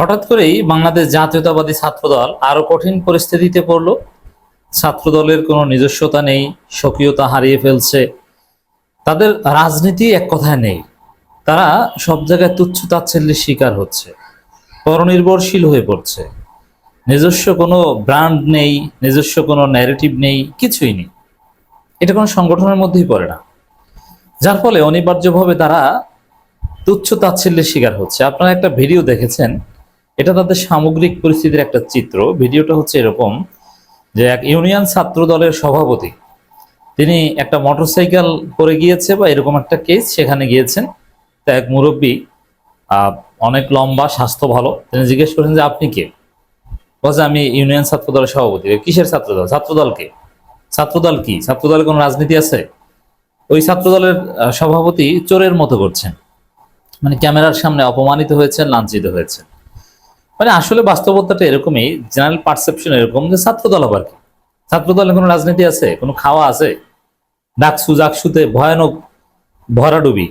হঠাৎ করেই বাংলাদেশ জাতীয়তাবাদী ছাত্রদল আরও কঠিন পরিস্থিতিতে পড়ল। ছাত্রদলের কোনো নিজস্বতা নেই, স্বকীয়তা হারিয়ে ফেলছে। তাদের রাজনীতি এক কথায় নেই। তারা সব জায়গায় তুচ্ছ তাচ্ছিল্যের শিকার হচ্ছে, পরনির্ভরশীল হয়ে পড়ছে। নিজস্ব কোনো ব্র্যান্ড নেই, নিজস্ব কোনো ন্যারেটিভ নেই, কিছুই নেই। এটা কোনো সংগঠনের মধ্যেই পড়ে না। যার ফলে অনিবার্যভাবে তারা তুচ্ছ তাচ্ছিল্যের শিকার হচ্ছে। আপনারা একটা ভিডিও দেখেছেন এটা তাদের সামগ্রিক পরিস্থিতির একটা চিত্র। ভিডিওটা হচ্ছে এরকম যে এক ইউনিয়ন ছাত্র দলের সভাপতি, তিনি একটা মোটরসাইকেল করে গিয়েছে বা এরকম একটা কেস সেখানে গিয়েছেন। তা এক মুরব্বী অনেক লম্বা, স্বাস্থ্য ভালো, তিনি জিজ্ঞেস করেন যে আপনি কে? বলছে, আমি ইউনিয়ন ছাত্র দলের সভাপতি। কিসের ছাত্রদল ছাত্রদল কে? ছাত্রদল কি? ছাত্রদলের কোনো রাজনীতি আছে? ওই ছাত্রদলের সভাপতি চোরের মতো করছেন। মানে ক্যামেরার সামনে অপমানিত হয়েছেন, লাঞ্ছিত হয়েছেন। মানে আসলে বাস্তবতাটা এরকমই জেনারেল পারসেপশন এরকম যে ছাত্রদল আবার কি? ছাত্রদলে কোনো রাজনীতি আছে, কোনো খাওয়া আছে? ডাকসু জাকসুতে ভয়ানক ভরাডুবি।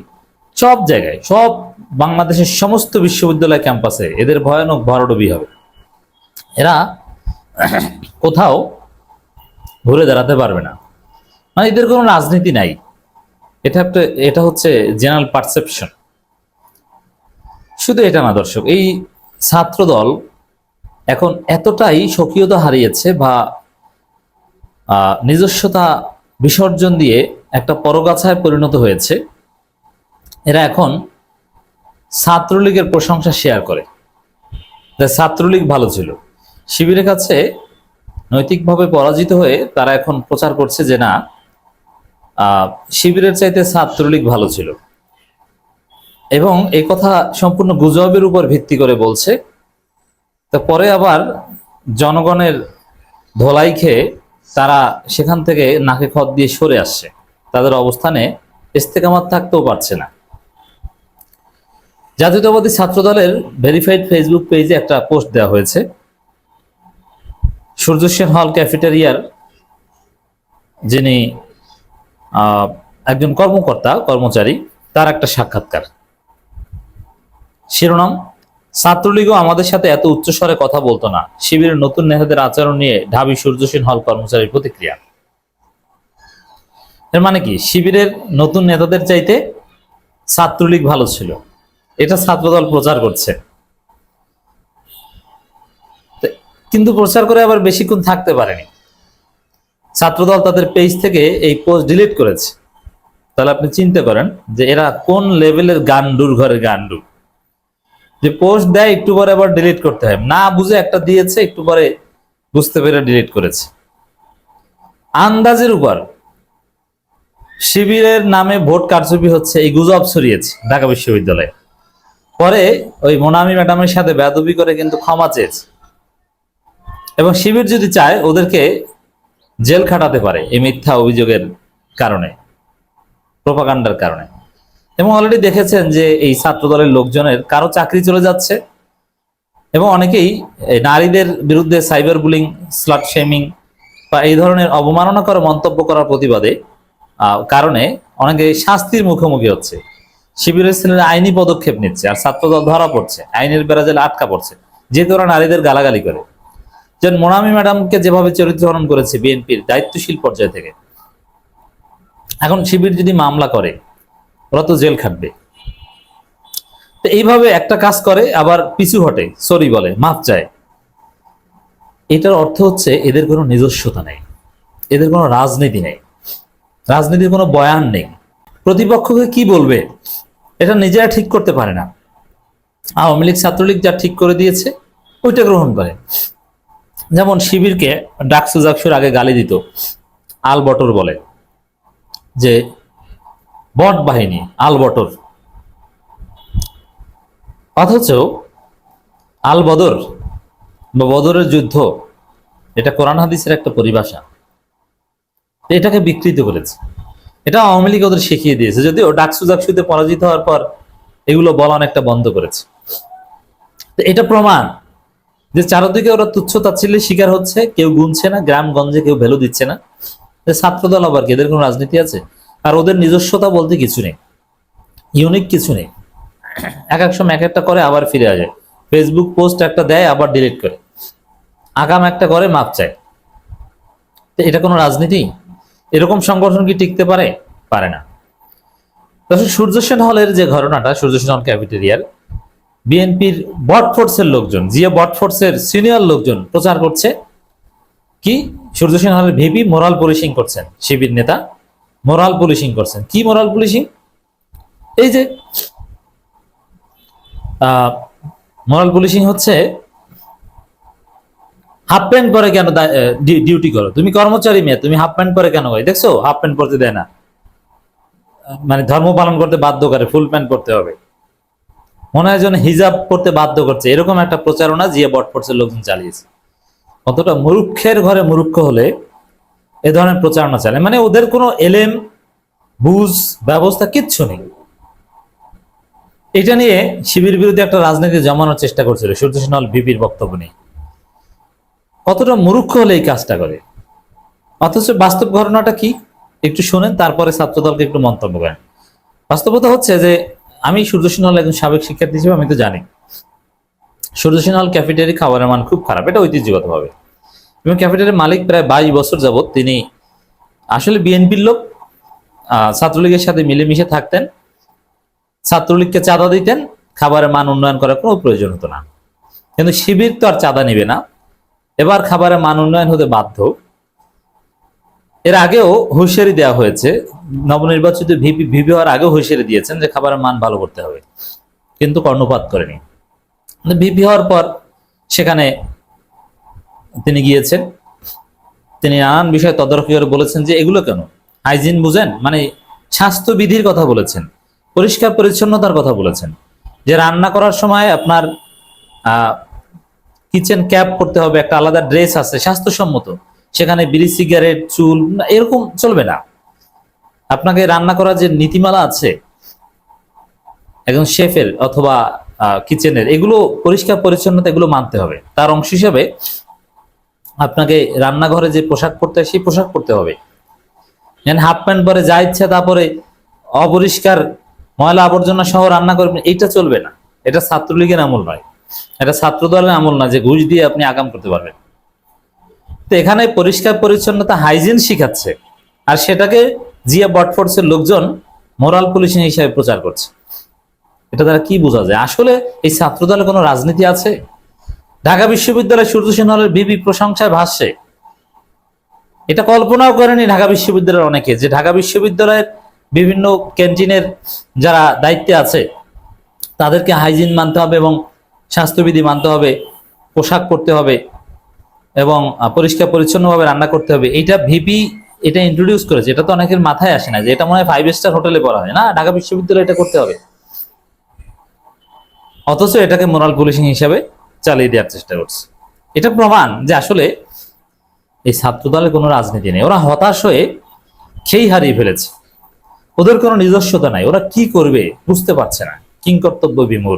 সব জায়গায়, সব বাংলাদেশের সমস্ত বিশ্ববিদ্যালয় ক্যাম্পাসে এদের ভয়ানক ভরাডুবি হবে। এরা কোথাও ঘুরে দাঁড়াতে পারবে না। মানে এদের কোনো রাজনীতি নাই। এটা একটা, এটা হচ্ছে জেনারেল পারসেপশন শুধু এটা না দর্শক, এই ছাত্রদল এখন এতটাই স্বকীয়তা হারিয়েছে বা নিজস্বতা বিসর্জন দিয়ে একটা পরগাছায় পরিণত হয়েছে, এরা এখন ছাত্রলীগের প্রশংসা শেয়ার করে। ছাত্রলীগ ভালো ছিল। শিবিরের কাছে নৈতিকভাবে পরাজিত হয়ে তারা এখন প্রচার করছে যে না শিবিরের চাইতে ছাত্রলীগ ভালো ছিল। এবং এই কথা সম্পূর্ণ গুজবের উপর ভিত্তি করে বলছে। তো পরে আবার জনগণের ধোলাই খেয়ে তারা সেখান থেকে নাকে খত দিয়ে সরে আসছে। তাদের অবস্থানে ইস্তেকামাত থাকতেও পারছে না। জাতীয়তাবাদী ছাত্রদলের ভেরিফাইড ফেসবুক পেজে একটা পোস্ট দেওয়া হয়েছে। সূর্য সেন হল ক্যাফেটেরিয়ার যিনি একজন কর্মকর্তা, কর্মচারী, তার একটা সাক্ষাৎকার। শিরোনাম, ছাত্রলীগও আমাদের সাথে এত উচ্চস্বরে কথা বলতো না। শিবিরের নতুন নেতাদের আচরণ নিয়ে ঢাবি সূর্যসেন হল কর্মচারীর প্রতিক্রিয়া। এর মানে কি? শিবিরের নতুন নেতাদের চাইতে ছাত্রলীগ ভালো ছিল। এটা ছাত্রদল প্রচার করছে। কিন্তু প্রচার করে আবার বেশিক্ষণ থাকতে পারেনি। ছাত্রদল তাদের পেজ থেকে এই পোস্ট ডিলিট করেছে। তাহলে আপনি চিন্তা করেন যে এরা কোন লেভেলের গান্ডুর ঘরের গান্ডু যে পোস্ট দেয়, একটু পরে আবার ডিলিট করতে হয়। না বুঝে একটা দিয়েছে, একটু পরে বুঝতে পেরে ডিলিট করেছে। আন্দাজের উপর শিবিরের নামে ভোট কারচুপি হচ্ছে, এই গুজব ছড়িয়েছে ঢাকা বিশ্ববিদ্যালয়ে। পরে ওই মোনামি ম্যাডামের সাথে বেদবি করে কিন্তু ক্ষমা চেয়েছে। এবং শিবির যদি চায়, ওদেরকে জেল খাটাতে পারে এই মিথ্যা অভিযোগের কারণে, প্রোপাগান্ডার কারণে। এবং অলরেডি দেখেছেন যে এই ছাত্র দলের লোকজনের কারও চাকরি চলে যাচ্ছে এবং অনেকেই নারীদের বিরুদ্ধে সাইবার বুলিং স্লাট শেমিং বা এই ধরনের অবমাননাকর মন্তব্য করার প্রতিবাদে কারণে অনেকে শাস্তির মুখোমুখি হচ্ছে। শিবিরের ছেলেরা আইনি পদক্ষেপ নিচ্ছে আর ছাত্রদল ধরা পড়ছে, আইনের বেড়াজালে আটকা পড়ছে যেহেতু ওরা নারীদের গালাগালি করে। যেন মোনামি ম্যাডামকে যেভাবে চরিত্র হরণ করেছে বিএনপির দায়িত্বশীল পর্যায় থেকে। এখন শিবির যদি মামলা করে ওরা তো জেল খাটবে। তো এইভাবে একটা কাজ করে, আবার পিছু হটে, সরি বলে মাপ চায়। এটার অর্থ হচ্ছে এদের কোনো নিজস্বতা নেই, এদের কোনো রাজনীতি নেই, রাজনীতির কোনো বয়ান নেই। প্রতিপক্ষকে কি বলবে, এটা নিজেরা ঠিক করতে পারে না। আওয়ামী লীগ ছাত্রলীগ যা ঠিক করে দিয়েছে, ওইটা গ্রহণ করে। যেমন শিবিরকে ডাকসু জাকসুর আগে গালি দিত, আল বটর বলে, যে বট বাহিনী আল বটর অথচ আল বদর বা বদরের যুদ্ধ, এটা কোরআন হাদিসের একটা পরিভাষা। এটাকে বিকৃত করেছে। এটা আওয়ামী লীগ ওদের শিখিয়ে দিয়েছে। যদিও ডাকসু জাকসুতে পরাজিত হওয়ার পর এগুলো বলা অনেকটা বন্ধ করেছে। তো এটা প্রমাণ যে চারদিকে ওরা তুচ্ছ তাচ্ছিল্যের শিকার হচ্ছে, কেউ গুনছে না, গ্রামগঞ্জে কেউ ভ্যালু দিচ্ছে না। ছাত্রদল আবার কি? এদের কোনো রাজনীতি আছে? আর ওদের নিজস্বতা বলতে কিছু নেই। ইউনিক কিছু নেই। এক এক সময় এক একটা করে, আবার ফিরে আসে। ফেসবুক পোস্ট একটা দেয়, আবার ডিলিট করে। আগাম একটা করে, মাপ চায়। তো এটা কোনো রাজনীতি? এরকম সংগঠন কি টিকতে পারে? পারে না। দর্শক সূর্য হলের যে ঘটনাটা, সূর্য সেন হল ক্যাফেটেরিয়ার বিএনপির বট ফোর্সের লোকজন, জিয়া বট ফোর্সের সিনিয়র লোকজন প্রচার করছে। কি? সূর্য সেন হলের ভিপি মোরাল পুলিশিং করছেন, শিবির নেতা। মোরাল পুলিশিং করছেন। কি মোরাল পুলিশিং এই যে মোরাল পুলিশিং হচ্ছে হাফ প্যান্ট পরে কেন ডিউটি করো? তুমি কর্মচারী মেয়ে, তুমি হাফ প্যান্ট পরে কেন করে? দেখছ? হাফ প্যান্ট পরতে দেয় না। মানে ধর্ম পালন করতে বাধ্য করে ফুল প্যান্ট পরতে হবে। মনে হয় হিজাব পরতে বাধ্য করছে। এরকম একটা প্রচারণা জিয়া বটফোর্সের লোকজন চালিয়েছে। অতটা মুরুক্ষের ঘরে মুরুক্ষ হলে এ ধরনের প্রচারণা চালায়। মানে ওদের কোনো এলেম বুঝ, ব্যবস্থা কিচ্ছু নেই। এটা নিয়ে শিবির বিরুদ্ধে একটা রাজনীতি জমানোর চেষ্টা করছিল। সূর্য সেনাল বিপির বক্তব্য নেই কতটা মুরুক্ষ হলে এই কাজটা করে। অথচ বাস্তব ঘটনাটা কি? একটু শোনেন, তারপরে ছাত্রদলকে একটু মন্তব্য করেন। বাস্তবতা হচ্ছে যে, আমি সূর্য সিনহল একজন সাবেক শিক্ষার্থী হিসেবে, আমি তো জানি। সূর্য সিনহল ক্যাফেটেরি খাবারের মান খুব খারাপ। এটা ঐতিহ্যগতভাবে। এবং ক্যাফেটেরিয়ার মালিক প্রায় বাইশ বছর যাবত তিনি আসলে বিএনপির লোক ছাত্রলীগের সাথে মিলেমিশে থাকতেন, ছাত্রলীগকে চাঁদা দিতেন, খাবারের মান উন্নয়ন করার কোনো প্রয়োজন হতো না। কিন্তু শিবির তো আর চাঁদা নিবে না। এবার খাবারের মান উন্নয়ন হতে বাধ্য। এর আগেও হুঁশিয়ারি দেওয়া হয়েছে, নবনির্বাচিত ভিপি ভিপি হওয়ার আগেও হুঁশিয়ারি দিয়েছেন যে খাবারের মান ভালো করতে হবে। কিন্তু কর্ণপাত করেনি। ভিপি হওয়ার পর সেখানে তিনি গিয়েছেন। তিনি নানান বিষয়ে তদারকি করে বলেছেন যে, এগুলো কেন? হাইজিন বুঝেন? মানে স্বাস্থ্যবিধির কথা বলেছেন, পরিষ্কার পরিচ্ছন্নতার কথা বলেছেন। যে রান্না করার সময় আপনার কিচেন ক্যাপ করতে হবে, একটা আলাদা ড্রেস আছে, স্বাস্থ্যসম্মত। সেখানে বিড়ি সিগারেট চুল এরকম চলবে না। আপনাকে রান্না করার যে নীতিমালা আছে, একজন শেফের অথবা কিচেনের এগুলো পরিষ্কার পরিচ্ছন্নতা, এগুলো মানতে হবে। তার অংশ হিসাবে আপনাকে রান্নাঘরে যে পোশাক পরতে হয়, সেই পোশাক পরতে হবে। যেন হাফ প্যান্ট পরে যা ইচ্ছা তারপরে অপরিষ্কার ময়লা আবর্জনা সহ রান্না করবেন এইটা চলবে না। এটা ছাত্রলীগের আমল নয়। এটা ছাত্র দলের আমল না যে ঘুষ দিয়ে আপনি আগাম করতে পারবেন। তো এখানে পরিষ্কার পরিচ্ছন্নতা হাইজিন শিখাচ্ছে। আর সেটাকে জিয়া বটফোর্সের লোকজন মোরাল পুলিশিং হিসাবে প্রচার করছে। এটা দ্বারা কি বোঝা যায়? আসলে এই ছাত্র দলে কোনো রাজনীতি আছে? ঢাকা বিশ্ববিদ্যালয় সূর্য সেন হলের বিবি প্রশংসায় ভাসছে। এটা কল্পনাও করেনি ঢাকা বিশ্ববিদ্যালয়ের অনেকে যে ঢাকা বিশ্ববিদ্যালয়ের বিভিন্ন ক্যান্টিনের যারা দায়িত্বে আছে, তাদেরকে হাইজিন মানতে হবে এবং স্বাস্থ্যবিধি মানতে হবে, পোশাক পরতে হবে এবং পরিষ্কার পরিচ্ছন্নভাবে রান্না করতে হবে। এইটা ভিপি এটা ইন্ট্রোডিউস করেছে। এটা তো অনেকের মাথায় আসে না যে এটা মনে হয় ফাইভ স্টার হোটেলে পড়া হয়। না, ঢাকা বিশ্ববিদ্যালয়ে এটা করতে হবে। অথচ এটাকে মোরাল পুলিশিং হিসাবে চালিয়ে দেওয়ার চেষ্টা করছে। এটা প্রমাণ যে আসলে এই ছাত্রদলের কোনো রাজনীতি নেই। ওরা হতাশ হয়ে খেই হারিয়ে ফেলেছে। ওদের কোনো নিজস্বতা নাই। ওরা কি করবে বুঝতে পারছে না। কিংকর্তব্য বিমূর